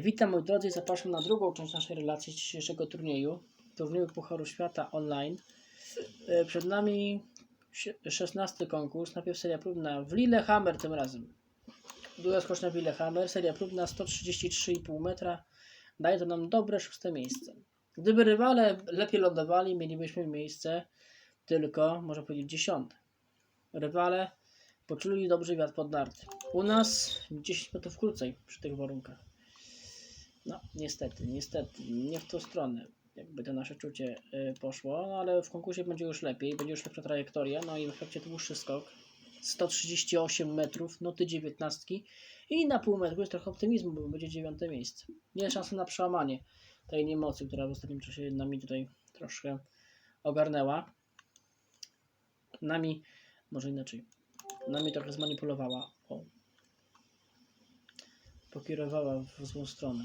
Witam moi drodzy, zapraszam na drugą część naszej relacji z dzisiejszego turnieju. Turnieju Pucharu Świata online. E, Przed nami sie- 16 konkurs, najpierw seria próbna w Lillehammer tym razem. Druga skocznia w Lillehammer, seria próbna 133,5 metra. Daje to nam dobre szóste miejsce. Gdyby rywale lepiej lądowali, mielibyśmy miejsce tylko, można powiedzieć, dziesiąte. Rywale poczuli dobrze wiatr pod narty. U nas 10 metrów krócej przy tych warunkach. No, niestety, niestety, nie w tą stronę jakby to nasze czucie y, poszło, no ale w konkursie będzie już lepiej, będzie już lepsza trajektoria, no i w efekcie dłuższy skok, 138 metrów, noty 19 i na pół metru jest trochę optymizmu, bo będzie dziewiąte miejsce. Nie szansy na przełamanie tej niemocy, która w ostatnim czasie nami tutaj troszkę ogarnęła. Nami, może inaczej, nami trochę zmanipulowała, o, pokierowała w złą stronę.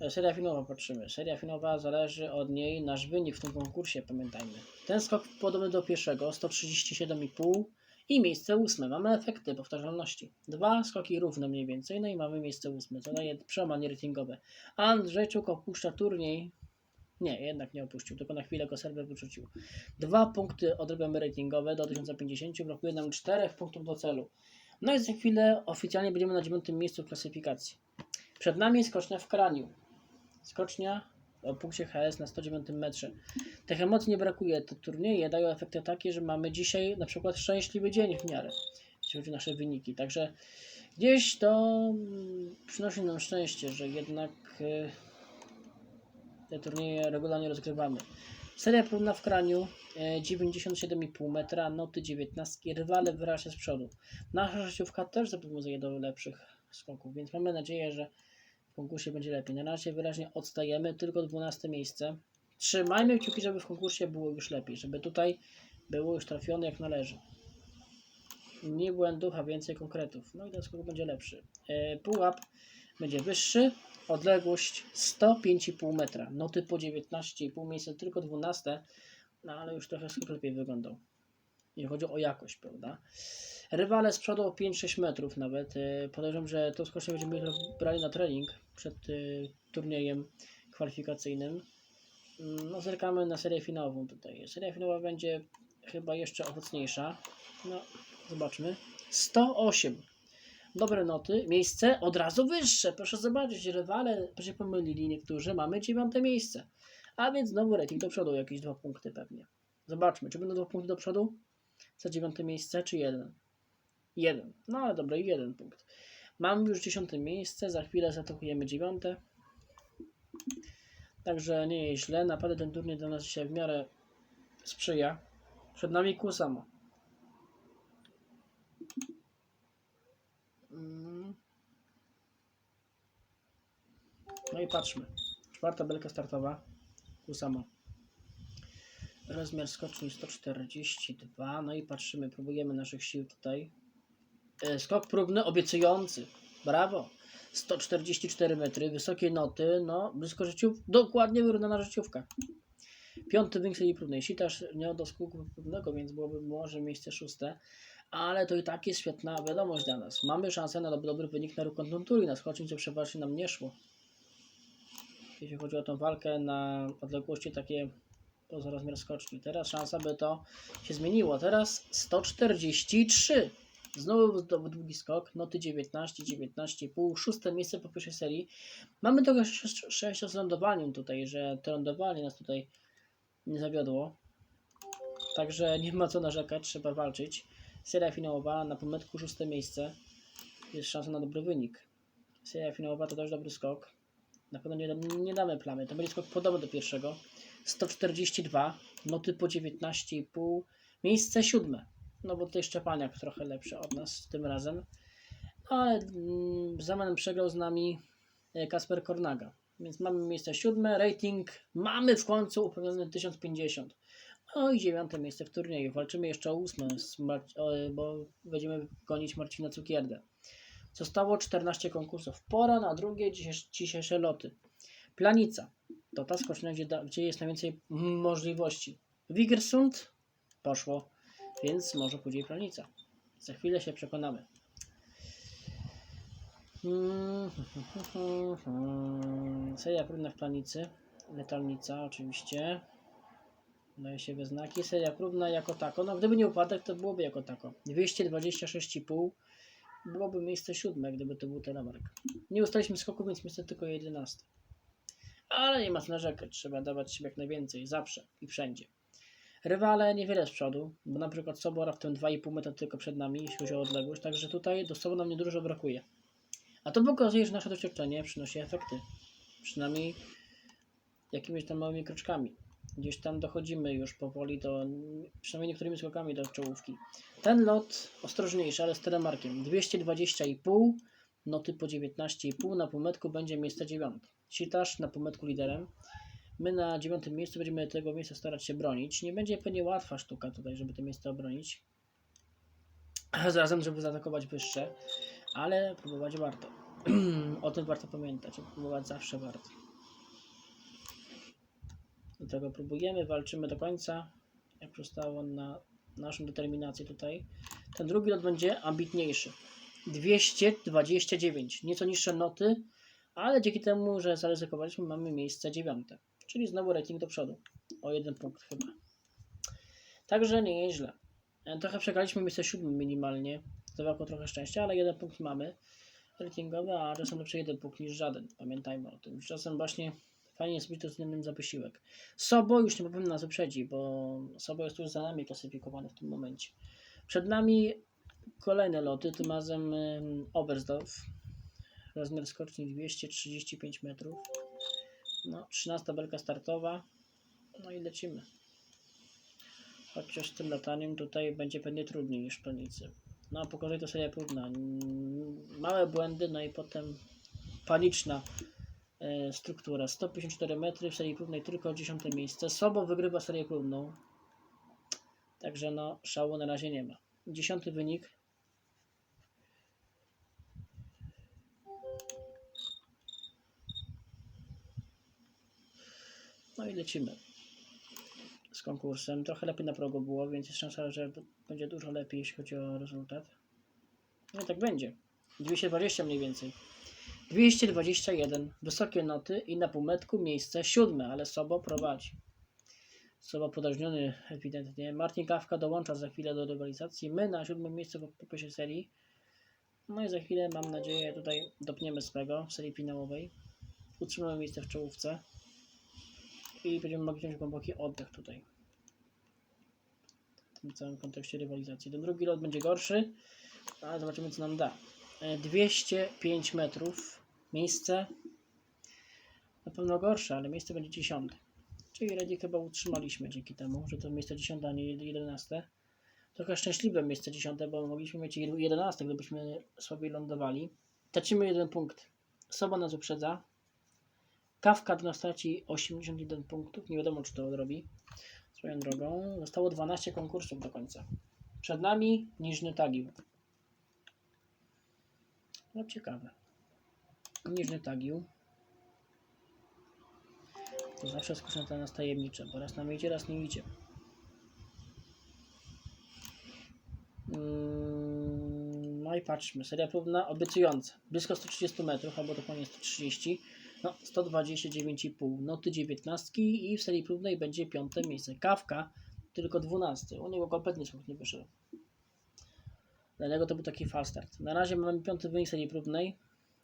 E, Seria finałowa patrzymy. Seria finałowa zależy od niej nasz wynik w tym konkursie, pamiętajmy. Ten skok podobny do pierwszego, 137,5 i miejsce ósme. Mamy efekty powtarzalności. Dwa skoki równe mniej więcej, no i mamy miejsce ósme. To daje przełamanie ratingowe. Andrzejczuk opuszcza turniej. Nie, jednak nie opuścił, tylko na chwilę go serwer wyrzucił. Dwa punkty odrobiamy ratingowe do 1050, brakuje nam czterech punktów do celu. No i za chwilę oficjalnie będziemy na dziewiątym miejscu w klasyfikacji. Przed nami skocznia w Kraniu. Skocznia o punkcie HS na 109 metrze. Tych emocji nie brakuje. Te turnieje dają efekty takie, że mamy dzisiaj na przykład szczęśliwy dzień w miarę, jeśli chodzi o nasze wyniki. Także gdzieś to mm, przynosi nam szczęście, że jednak y, te turnieje regularnie rozgrywamy. Seria próbna w Kraniu, e, 97,5 metra, noty 19, rywale wyraźnie z przodu. Nasza życiówka też zobowiązuje do lepszych skoków, więc mamy nadzieję, że w konkursie będzie lepiej. Na razie wyraźnie odstajemy, tylko 12 miejsce. Trzymajmy kciuki, żeby w konkursie było już lepiej, żeby tutaj było już trafione jak należy. Nie błędów, a więcej konkretów. No i ten skok będzie lepszy. E, pułap będzie wyższy, odległość 105,5 metra. Noty po 19,5 miejsce, tylko 12, no ale już trochę lepiej wyglądał. Nie chodzi o jakość, prawda? Rywale z przodu o 5-6 metrów nawet. E, Podejrzewam, że to skocznie będziemy brali na trening przed e, turniejem kwalifikacyjnym. Mm, No, zerkamy na serię finałową tutaj. Seria finałowa będzie chyba jeszcze owocniejsza. No, zobaczmy. 108. Dobre noty. Miejsce od razu wyższe. Proszę zobaczyć, rywale się pomylili niektórzy. Mamy dziewiąte miejsce. A więc znowu rating do przodu, jakieś dwa punkty pewnie. Zobaczmy, czy będą dwa punkty do przodu za dziewiąte miejsce, czy jeden? Jeden. No ale dobra, jeden punkt. Mamy już dziesiąte miejsce, za chwilę zaatakujemy dziewiąte. Także nie jest źle. Naprawdę ten turniej dla nas się w miarę sprzyja. Przed nami Kusamo. No i patrzmy. Czwarta belka startowa. Kusamo. Rozmiar skoczni 142. No i patrzymy, próbujemy naszych sił tutaj. E, Skok próbny obiecujący. Brawo. 144 metry, wysokie noty, no blisko życiów, dokładnie wyrównana życiówka. Piąty wynik serii próbnej. Sitarz nie do skoku próbnego, więc byłoby może miejsce szóste, ale to i tak jest świetna wiadomość dla nas. Mamy szansę na dobry, wynik na rukonturi, na skoczni, co przeważnie nam nie szło. Jeśli chodzi o tą walkę na odległości takie poza rozmiar skoczni. Teraz szansa, by to się zmieniło. Teraz 143. Znowu długi skok, noty 19, 19,5, szóste miejsce po pierwszej serii. Mamy trochę sz- szczęścia z lądowaniem tutaj, że to lądowanie nas tutaj nie zawiodło. Także nie ma co narzekać, trzeba walczyć. Seria finałowa na półmetku szóste miejsce. Jest szansa na dobry wynik. Seria finałowa to też dobry skok. Na pewno nie, nie damy plamy. To będzie skok podobny do pierwszego. 142, noty po 19,5, miejsce siódme. No bo tutaj Szczepaniak trochę lepszy od nas tym razem. No ale mm, zamian przegrał z nami e, Kasper Kornaga. Więc mamy miejsce siódme, rating mamy w końcu upewniony 1050. No i dziewiąte miejsce w turnieju. Walczymy jeszcze o ósme, bo będziemy gonić Marcina Cukierdę. Zostało 14 konkursów. Pora na drugie dzisiejsze, loty. Planica. To ta skocznia, gdzie, gdzie jest najwięcej możliwości. Wigersund poszło, więc może pójdzie planica. Za chwilę się przekonamy. Mm, Seria próbna w planicy. Letalnica oczywiście. Daje się we znaki. Seria próbna jako tako. No gdyby nie upadek, to byłoby jako tako. 226,5 byłoby miejsce siódme, gdyby to był telemark. Nie ustaliśmy skoku, więc miejsce tylko 11. Ale nie ma co narzekać. Trzeba dawać siebie jak najwięcej. Zawsze i wszędzie. Rywale niewiele z przodu, bo na przykład Sobor raptem 2,5 metra tylko przed nami, jeśli chodzi o odległość, także tutaj do Sobo nam niedużo brakuje. A to pokazuje, że nasze doświadczenie przynosi efekty. Przynajmniej jakimiś tam małymi kroczkami. Gdzieś tam dochodzimy już powoli do, przynajmniej niektórymi skokami do czołówki. Ten lot ostrożniejszy, ale z telemarkiem. 220,5, noty po 19,5, na półmetku będzie miejsce dziewiąte. Sitasz na półmetku liderem. My na dziewiątym miejscu będziemy tego miejsca starać się bronić. Nie będzie pewnie łatwa sztuka tutaj, żeby to miejsce obronić. Zarazem, żeby zaatakować wyższe, ale próbować warto. o tym warto pamiętać, próbować zawsze warto. Dlatego próbujemy, walczymy do końca, jak przystało na naszą determinację tutaj. Ten drugi lot będzie ambitniejszy. 229, nieco niższe noty, ale dzięki temu, że zaryzykowaliśmy, mamy miejsce dziewiąte. Czyli znowu rating do przodu. O jeden punkt chyba. Także nie jest źle. E, Trochę przegraliśmy miejsce siódme minimalnie. Zabrakło trochę szczęścia, ale jeden punkt mamy ratingowy, a czasem lepszy jeden punkt niż żaden. Pamiętajmy o tym. Czasem właśnie fajnie jest być względem za wysiłek. Sobo już nie powiem nas wyprzedzi, bo Sobo jest już za nami klasyfikowany w tym momencie. Przed nami kolejne loty, tym razem Oberstdorf. Rozmiar skoczni 235 metrów. No, 13 belka startowa. No i lecimy. Chociaż tym lataniem tutaj będzie pewnie trudniej niż w planicy. No a po kolei to seria próbna. Małe błędy, no i potem paniczna struktura. 154 metry w serii próbnej tylko 10 miejsce. Sobo wygrywa serię próbną. Także no, szału na razie nie ma. Dziesiąty wynik. No i lecimy z konkursem. Trochę lepiej na progu było, więc jest szansa, że będzie dużo lepiej, jeśli chodzi o rezultat. No tak będzie. 220 mniej więcej. 221. Wysokie noty i na półmetku miejsce siódme, ale Sobo prowadzi. Sobo podrażniony ewidentnie. Martin Kawka dołącza za chwilę do rywalizacji. My na siódmym miejscu po, po pierwszej serii. No i za chwilę mam nadzieję tutaj dopniemy swego w serii finałowej. Utrzymamy miejsce w czołówce i będziemy mogli wziąć głęboki oddech tutaj. W tym całym kontekście rywalizacji. Ten drugi lot będzie gorszy, ale zobaczymy co nam da. E, 205 metrów. Miejsce na pewno gorsze, ale miejsce będzie 10. Czyli raczej chyba utrzymaliśmy dzięki temu, że to miejsce 10, a nie 11. Trochę szczęśliwe miejsce 10, bo mogliśmy mieć 11, gdybyśmy słabiej lądowali. Tracimy jeden punkt. Soba nas uprzedza. Kawka do nas traci 81 punktów. Nie wiadomo, czy to odrobi. Swoją drogą. Zostało 12 konkursów do końca. Przed nami Niżny Tagił. No ciekawe. Niżny Tagił. To zawsze skuszę dla nas bo raz nam idzie, raz nie idzie. Mm, No i patrzmy, seria próbna obiecująca. Blisko 130 metrów, albo dokładnie 130. No, 129,5. Noty 19 i w serii próbnej będzie piąte miejsce. Kawka tylko 12. U niego kompletnie skok nie wyszedł. Dlatego to był taki fast start. Na razie mamy piąty wynik serii próbnej.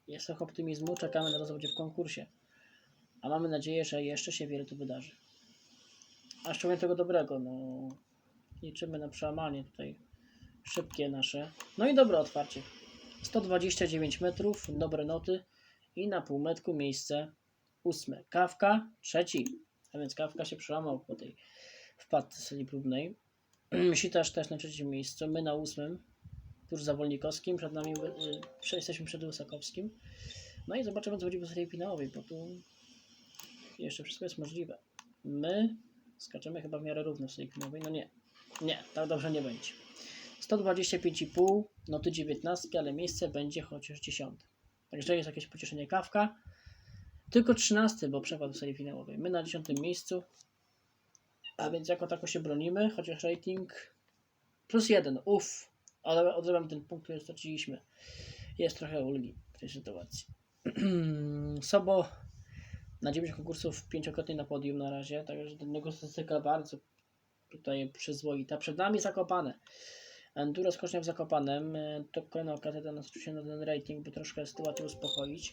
Jest trochę optymizmu, czekamy na to, w konkursie. A mamy nadzieję, że jeszcze się wiele tu wydarzy. A szczególnie tego dobrego, no liczymy na przełamanie tutaj szybkie nasze. No i dobre otwarcie. 129 metrów, dobre noty i na półmetku miejsce ósme. Kawka trzeci, a więc Kawka się przełamał po tej wpadce próbnej. Sitasz też na trzecim miejscu, my na ósmym, tuż za Wolnikowskim, przed nami y, jesteśmy przed Łysakowskim. No i zobaczymy co będzie w serii finałowej, bo tu jeszcze wszystko jest możliwe. My skaczemy chyba w miarę równo w serii finałowej, no nie, nie, tak dobrze nie będzie. 125,5, noty 19, ale miejsce będzie chociaż 10. Także jest jakieś pocieszenie kawka. Tylko 13, bo przepadł w serii finałowej. My na 10 miejscu. A więc jako tako się bronimy, chociaż rating plus 1. Uff, ale odrabiam ten punkt, który straciliśmy. Jest trochę ulgi. w tej sytuacji. Sobo na 9 konkursów pięciokrotnie na podium na razie, także negocjacja bardzo tutaj przyzwoita. Przed nami Zakopane. Enduro skocznia w Zakopanem. To kolejna okazja dla nas oczywiście na ten rating, by troszkę sytuację uspokoić.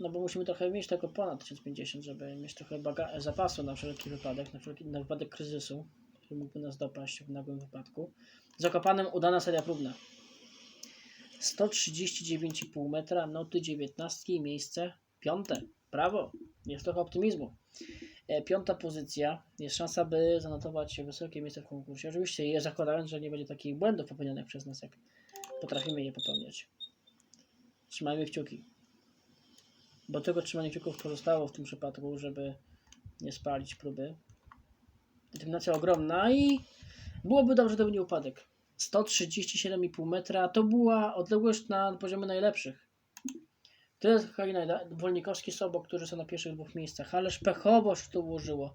No bo musimy trochę mieć tego ponad 1050, żeby mieć trochę zapasu na wszelki wypadek, na, wszelki, na wypadek kryzysu, który mógłby nas dopaść w nagłym wypadku. Zakopanem udana seria próbna. 139,5 metra, noty 19 i miejsce piąte. Brawo, jest trochę optymizmu. E, Piąta pozycja, jest szansa, by zanotować wysokie miejsce w konkursie. Oczywiście je zakładając, że nie będzie takich błędów popełnionych przez nas, jak potrafimy je popełniać. Trzymajmy kciuki. Bo tylko trzymanie kciuków pozostało w tym przypadku, żeby nie spalić próby. Determinacja ogromna i byłoby dobrze, gdyby nie upadek. 137,5 metra to była odległość na poziomie najlepszych. Tyle najda- Wolnikowski Sobo, którzy są na pierwszych dwóch miejscach, ależ pechowość to ułożyło.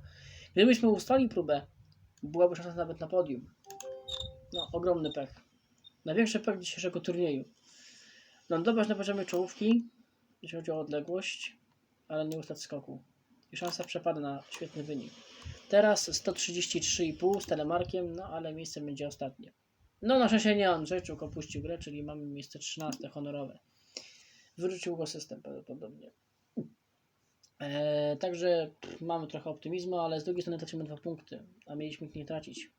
Gdybyśmy ustali próbę, byłaby szansa nawet na podium. No, ogromny pech. Największy pech dzisiejszego turnieju. Lądować na poziomie czołówki, jeśli chodzi o odległość, ale nie ustać skoku. Szansa przepada na świetny wynik. Teraz 133,5 z telemarkiem, no ale miejsce będzie ostatnie. No na szczęście nie Andrzejczuk opuścił grę, czyli mamy miejsce 13 honorowe. Wyrzucił go system prawdopodobnie. Eee, także pff, mamy trochę optymizmu, ale z drugiej strony tracimy dwa punkty, a mieliśmy ich nie tracić.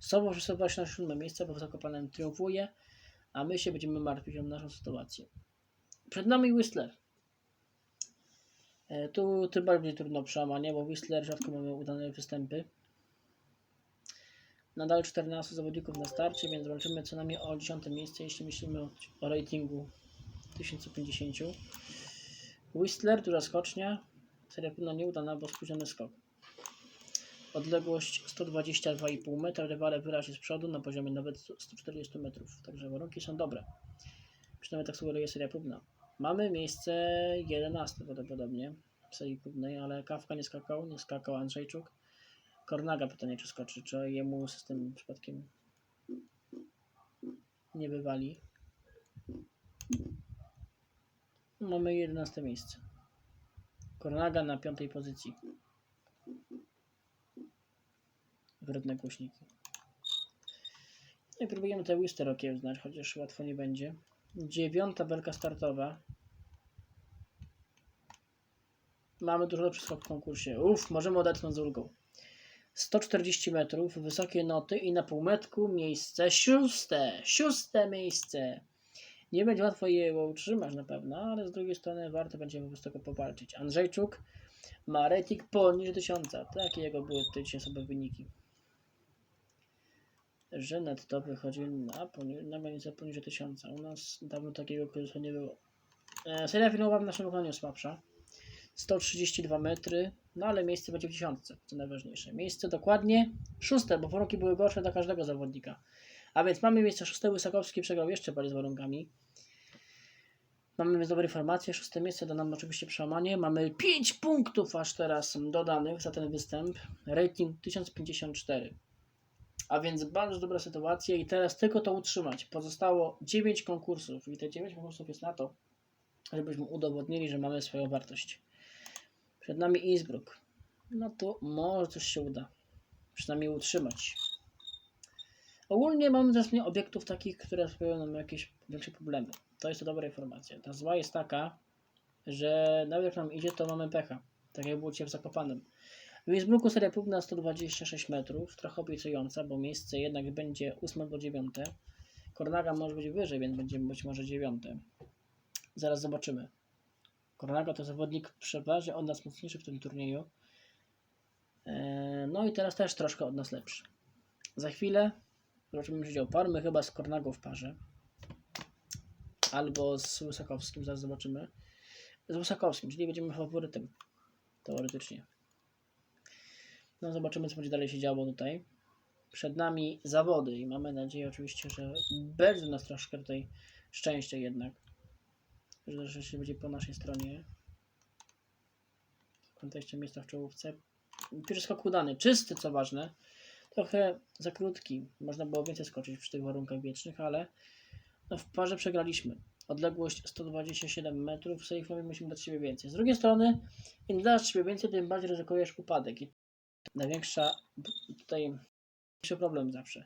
Sobo przesuwa się na siódme miejsce, bo Zakopanem triumfuje, a my się będziemy martwić o naszą sytuację. Przed nami Whistler. E, tu tym bardziej trudno przełamanie, bo Whistler rzadko mamy udane występy. Nadal 14 zawodników na starcie, więc walczymy co najmniej o 10 miejsce, jeśli myślimy o, o ratingu 1050. Whistler, duża skocznia. Seria pewno nieudana, bo spóźniony skok. Odległość 122,5 metra, rywale wyraźnie z przodu na poziomie nawet 140 metrów, także warunki są dobre. Przynajmniej tak sugeruje seria próbna. Mamy miejsce 11 prawdopodobnie w serii próbnej, ale Kawka nie skakał, nie skakał Andrzejczuk. Kornaga pytanie, czy skoczy, czy jemu system przypadkiem nie wywali. Mamy 11 miejsce. Kornaga na piątej pozycji. Wredne głośniki. No i próbujemy te Wister okiełznać, chociaż łatwo nie będzie. Dziewiąta belka startowa. Mamy dużo lepszy skok w konkursie. Uff, możemy odetchnąć z ulgą. 140 metrów, wysokie noty i na półmetku miejsce szóste. Szóste miejsce. Nie będzie łatwo je utrzymać na pewno, ale z drugiej strony warto będzie po prostu go powalczyć. Andrzejczuk ma rating poniżej 1000. Takie jego były dzisiaj sobie wyniki. Że netto wychodzi na, na granicę poniżej 1000. U nas dawno takiego kryzysu nie było. E, seria finałowa w naszym wykonaniu słabsza. 132 metry, no ale miejsce będzie w dziesiątce, co najważniejsze. Miejsce dokładnie szóste, bo warunki były gorsze dla każdego zawodnika. A więc mamy miejsce szóste, Łysakowski przegrał jeszcze bardziej z warunkami. Mamy więc dobre informacje, szóste miejsce da nam oczywiście przełamanie. Mamy 5 punktów aż teraz dodanych za ten występ. Rating 1054. A więc bardzo dobra sytuacja i teraz tylko to utrzymać. Pozostało 9 konkursów i te 9 konkursów jest na to, żebyśmy udowodnili, że mamy swoją wartość. Przed nami Innsbruck. No to może coś się uda. Przynajmniej utrzymać. Ogólnie mamy teraz mniej obiektów takich, które sprawiają nam jakieś większe problemy. To jest to dobra informacja. Ta zła jest taka, że nawet jak nam idzie, to mamy pecha. Tak jak było dzisiaj w Zakopanem. Innsbrucku seria próbna 126 metrów, trochę obiecująca, bo miejsce jednak będzie 8 albo 9. Kornaga może być wyżej, więc będzie być może 9. Zaraz zobaczymy. Kornaga to zawodnik przeważnie od nas mocniejszy w tym turnieju. Eee, No i teraz też troszkę od nas lepszy. Za chwilę zobaczymy udział par. My chyba z Kornagą w parze. Albo z Łysakowskim, zaraz zobaczymy. Z Łysakowskim, czyli będziemy faworytem. Teoretycznie. No zobaczymy, co będzie dalej się działo tutaj. Przed nami zawody i mamy nadzieję oczywiście, że będzie nas troszkę tutaj szczęście jednak. Że rzeczywiście będzie po naszej stronie. W kontekście miejsca w czołówce. Pierwszy skok udany, czysty co ważne. Trochę za krótki. Można było więcej skoczyć przy tych warunkach wiecznych, ale no w parze przegraliśmy. Odległość 127 metrów. W filmowej musimy dać siebie więcej. Z drugiej strony, im dasz siebie więcej, tym bardziej ryzykujesz upadek. Największa tutaj największy problem zawsze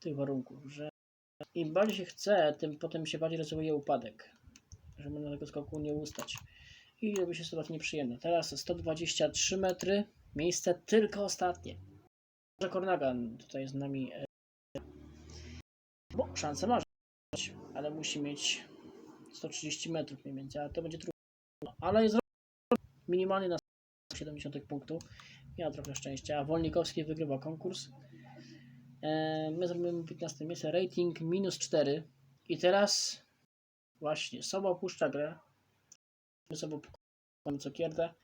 tych warunków, że im bardziej się chce, tym potem się bardziej ryzykuje upadek. Że można tego skoku nie ustać. I robi się sytuacja nieprzyjemna. Teraz 123 metry. Miejsce tylko ostatnie. Może Kornagan tutaj z nami. e, Bo szansę ma, ale musi mieć 130 metrów mniej więcej, ale to będzie trudno. Ale jest minimalnie na 70 punktów. Miał trochę szczęścia. Wolnikowski wygrywa konkurs. E, My zrobimy 15 miejsce. Rating minus 4. I teraz właśnie Soba opuszcza grę. My sobie pokażemy cukierdę.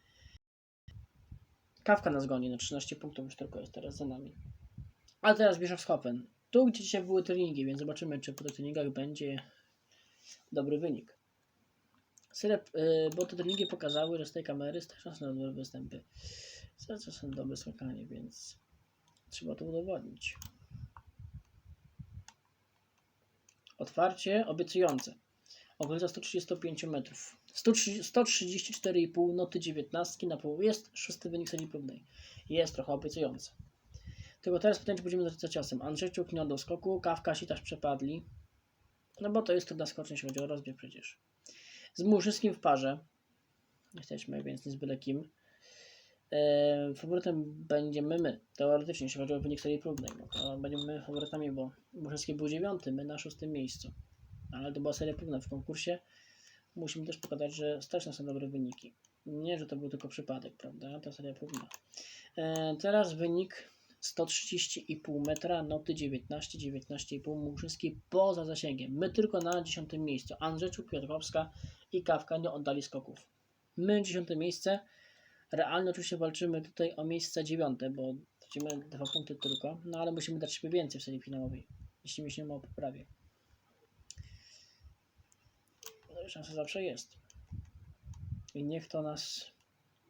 Kawka nas goni na 13 punktów już tylko jest teraz za nami. A teraz Bischofshofen. Tu gdzie dzisiaj były treningi, więc zobaczymy czy po tych treningach będzie dobry wynik. Sylep, y, bo te treningi pokazały, że z tej kamery dobre występy. Serce są dobre skakanie, więc trzeba to udowodnić. Otwarcie obiecujące. Okolica 135 metrów. 130 134,5 noty 19 na pół. Jest szósty wynik serii próbnej. Jest trochę obiecujące. Tylko teraz pytanie, czy będziemy za ciosem. Andrzejczuk nie oddał skoku, Kawka też przepadli. No bo to jest trudna skocznia, jeśli chodzi o rozbieg przecież. Z Murzyskim w parze. Jesteśmy, więc nie z byle kim. Eee, faworytem będziemy my. Teoretycznie, jeśli chodzi o wynik serii próbnej. No będziemy faworytami, bo Murzyski był dziewiąty, my na szóstym miejscu. Ale to była seria próbna w konkursie. Musimy też pokazać, że stać na dobre wyniki. Nie, że to był tylko przypadek, prawda? To seria próbna. Eee, teraz wynik 130,5 metra, noty 19, 19,5 Murzynski poza zasięgiem. My tylko na 10 miejscu. Andrzejczuk, Piotrkowska i Kawka nie oddali skoków. My 10 miejsce. Realnie oczywiście walczymy tutaj o miejsce 9, bo tracimy dwa punkty tylko, no ale musimy dać siebie więcej w serii finałowej, jeśli myślimy o poprawie. No i szansa zawsze jest. I niech to nas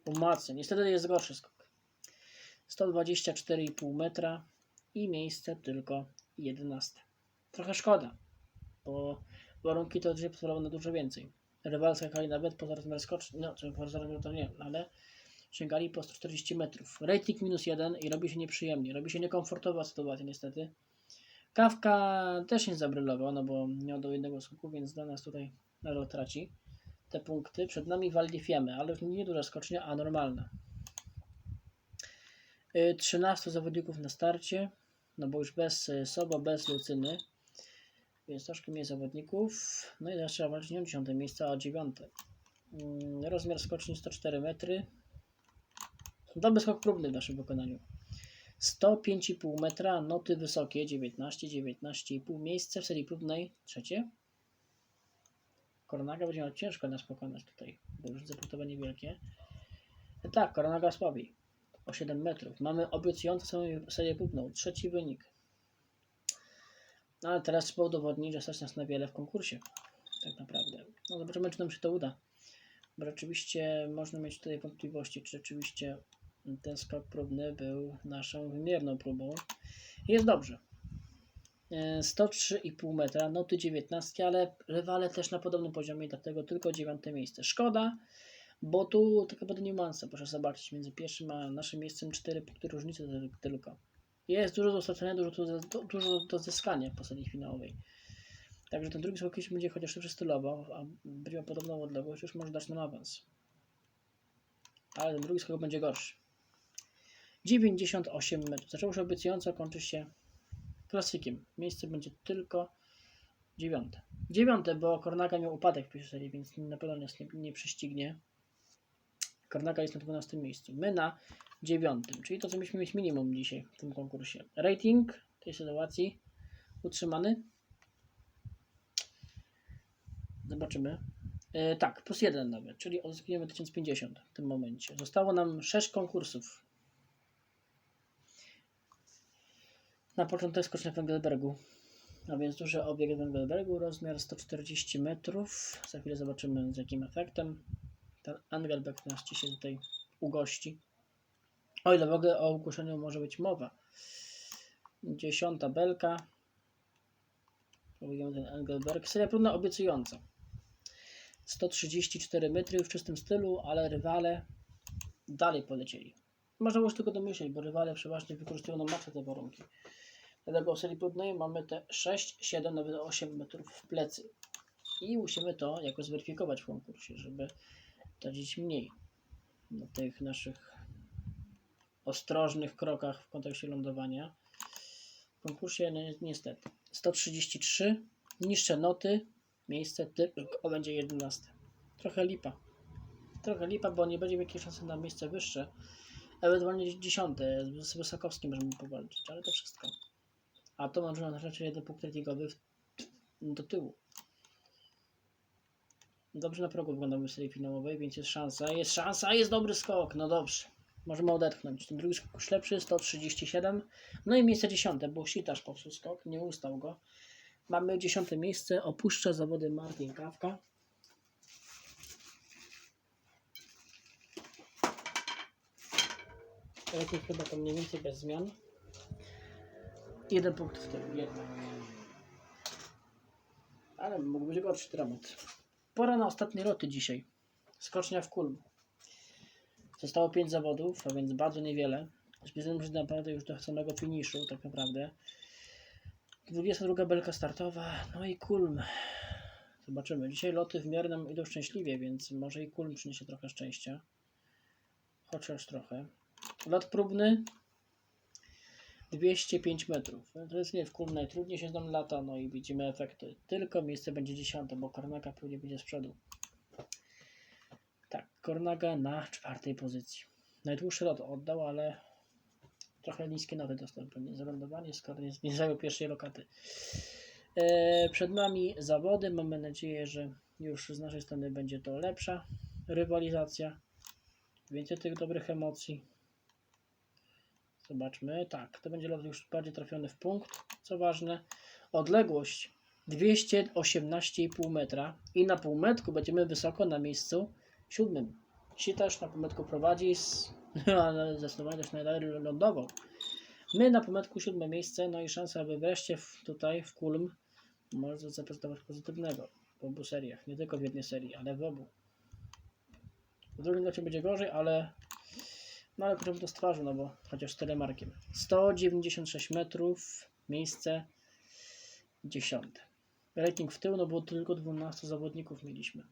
umacnia. Niestety jest gorszy skok. 124,5 metra i miejsce tylko 11. Trochę szkoda, bo warunki to dzisiaj pozwalały na dużo więcej. Rywal skakali nawet poza rozmiar skoczni, no, czy poza rozmiar to nie, ale sięgali po 140 metrów. Rating minus 1 i robi się nieprzyjemnie, robi się niekomfortowa sytuacja niestety. Kawka też nie zabrylował, no bo nie oddał jednego skoku, więc dla nas tutaj nadal traci te punkty. Przed nami Waldifiemy, ale nie duża skocznia, a normalna. Y, 13 zawodników na starcie, no bo już bez y, Soba, bez Lucyny, więc troszkę mniej zawodników. No i teraz trzeba walczyć nie o 10 miejsce, a o 9. Mm, Rozmiar skoczni 104 metry. Dobry skok próbny w naszym wykonaniu. 105,5 metra, noty wysokie 19, 19,5 miejsce w serii próbnej trzecie. Koronaga będzie miał ciężko nas pokonać tutaj, bo różnice punktowe niewielkie. Tak, Koronaga słabiej o 7 metrów. Mamy obiecującą serię próbną, trzeci wynik. No ale teraz trzeba udowodnić, że stać nas na wiele w konkursie. Tak naprawdę. No zobaczymy, czy nam się to uda. Bo rzeczywiście można mieć tutaj wątpliwości, czy rzeczywiście ten skok próbny był naszą wymierną próbą. Jest dobrze. E, 103,5 metra, noty 19, ale rywale też na podobnym poziomie, dlatego tylko dziewiąte miejsce. Szkoda, bo tu taka naprawdę niuansa, proszę zobaczyć, między pierwszym a naszym miejscem 4 punkty różnicy ty- tylko. Jest dużo do stracenia, dużo dużo do zyskania w serii finałowej. Także ten drugi skok, będzie chociaż dobrze stylował, a będzie miał podobną odległość, już może dać nam awans. Ale ten drugi skok będzie gorszy. 98 metrów. Zaczęło się obiecująco, kończy się klasykiem. Miejsce będzie tylko dziewiąte. Dziewiąte, bo Kornaga miał upadek w pierwszej serii, więc na pewno nas nie, nie prześcignie. Kornaga jest na 12 miejscu. My na dziewiątym, czyli to, co mieliśmy mieć minimum dzisiaj w tym konkursie. Rating tej sytuacji utrzymany. Zobaczymy. E, tak, plus jeden nawet, czyli odzyskujemy 1050 w tym momencie. Zostało nam 6 konkursów. Na początek skocz na Węgelbergu. A więc duży obieg Węgelbergu, rozmiar 140 metrów. Za chwilę zobaczymy z jakim efektem. Ten Engelberg nas się tutaj ugości. O ile w ogóle o ogłoszeniu może być mowa. Dziesiąta belka. Próbujemy ten Engelberg. Seria próbna obiecująca. 134 metry w czystym stylu, ale rywale dalej polecieli. Można było tylko domyśleć, bo rywale przeważnie wykorzystują na maksa te warunki. Dlatego w serii próbnej mamy te 6, 7, nawet 8 metrów w plecy. I musimy to jakoś zweryfikować w konkursie, żeby tracić mniej na tych naszych ostrożnych krokach w kontekście lądowania. W konkursie ni- niestety 133, niższe noty, miejsce tylko będzie 11. Trochę lipa. Trochę lipa, bo nie będzie jakiejś szansy na miejsce wyższe. Ewentualnie 10. Z Wysokowskim możemy powalczyć, ale to wszystko. A to może na rzeczy jeden punkt ratingowy do tyłu. Dobrze na progu wyglądamy w serii finałowej, więc jest szansa. Jest szansa, jest dobry skok. No dobrze. Możemy odetchnąć. Ten drugi skok lepszy, 137. No i miejsce dziesiąte, bo Sitarz popsuł skok, nie ustał go. Mamy dziesiąte miejsce, opuszcza zawody Martin Kawka. Rating chyba to mniej więcej bez zmian. Jeden punkt w tył, jednak. Ale mógł być gorszy dramat. Pora na ostatnie loty dzisiaj. Skocznia w Kulm. Zostało 5 zawodów, a więc bardzo niewiele. Zbliżamy się naprawdę już do samego finiszu, tak naprawdę. 22 belka startowa, no i Kulm. Zobaczymy. Dzisiaj loty w miarę nam idą szczęśliwie, więc może i Kulm przyniesie trochę szczęścia. Chociaż trochę. Lot próbny 205 metrów. To jest nie w Kulm najtrudniej się tam lata, no i widzimy efekty. Tylko miejsce będzie dziesiąte, bo Kornaga pewnie będzie z przodu. Tak, Kornaga na czwartej pozycji. Najdłuższy lot oddał, ale trochę niskie noty dostał pewnie za lądowanie, skoro nie, nie zajął pierwszej lokaty. E, przed nami zawody. Mamy nadzieję, że już z naszej strony będzie to lepsza rywalizacja. Więcej tych dobrych emocji. Zobaczmy. Tak, to będzie lot już bardziej trafiony w punkt. Co ważne, odległość 218,5 metra i na półmetku będziemy wysoko na miejscu siódmym. Sitarz na półmetku prowadzi, z, ale zdecydowanie też najdalej lądował. My na półmetku siódme miejsce, no i szansa, aby wreszcie w, tutaj w Kulm może zaprezentować pozytywnego w obu seriach. Nie tylko w jednej serii, ale w obu. W drugim locie będzie gorzej, ale no ale to z twarzą, no bo chociaż telemarkiem. 196 metrów, miejsce dziesiąte. Rating w tył, no bo tylko 12 zawodników mieliśmy.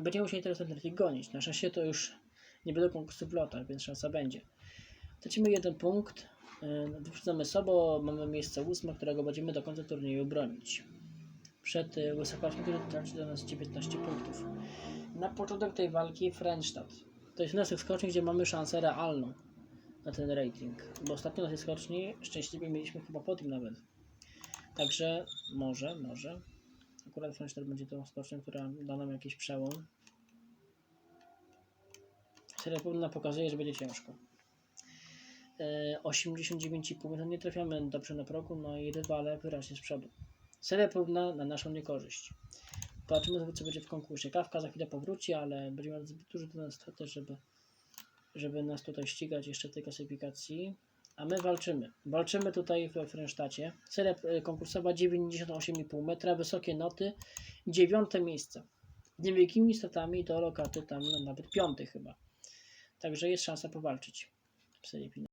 Będziemy musieli teraz ten rating gonić. Na szczęście to już nie będą konkursy w lotach, więc szansa będzie. Tracimy jeden punkt. Yy, Wyprzedzamy sobą, mamy miejsce ósme, którego będziemy do końca turnieju bronić. Przed y, Wysokowskim, który traci do nas 19 punktów. Na początek tej walki Frenstadt. To jest wniosek skoczni, gdzie mamy szansę realną na ten rating. Bo ostatnio na tej skoczni szczęśliwie mieliśmy chyba podium nawet. Także może, może. Akurat Frenstadt będzie tą skocznią, która da nam jakiś przełom. Seria powinna pokazuje, że będzie ciężko. E, 89,5 metra nie trafiamy dobrze na progu, no i rywale wyraźnie z przodu. Seria próbna na naszą niekorzyść. Zobaczymy, co będzie w konkursie. Kawka za chwilę powróci, ale będzie miał zbyt duży straty, żeby, żeby nas tutaj ścigać jeszcze w tej klasyfikacji. A my walczymy. Walczymy tutaj we Frensztacie. Seria e, konkursowa 98,5 metra, wysokie noty, dziewiąte miejsce. Z niewielkimi stratami do lokaty tam nawet piąty chyba. Także jest szansa powalczyć w serii.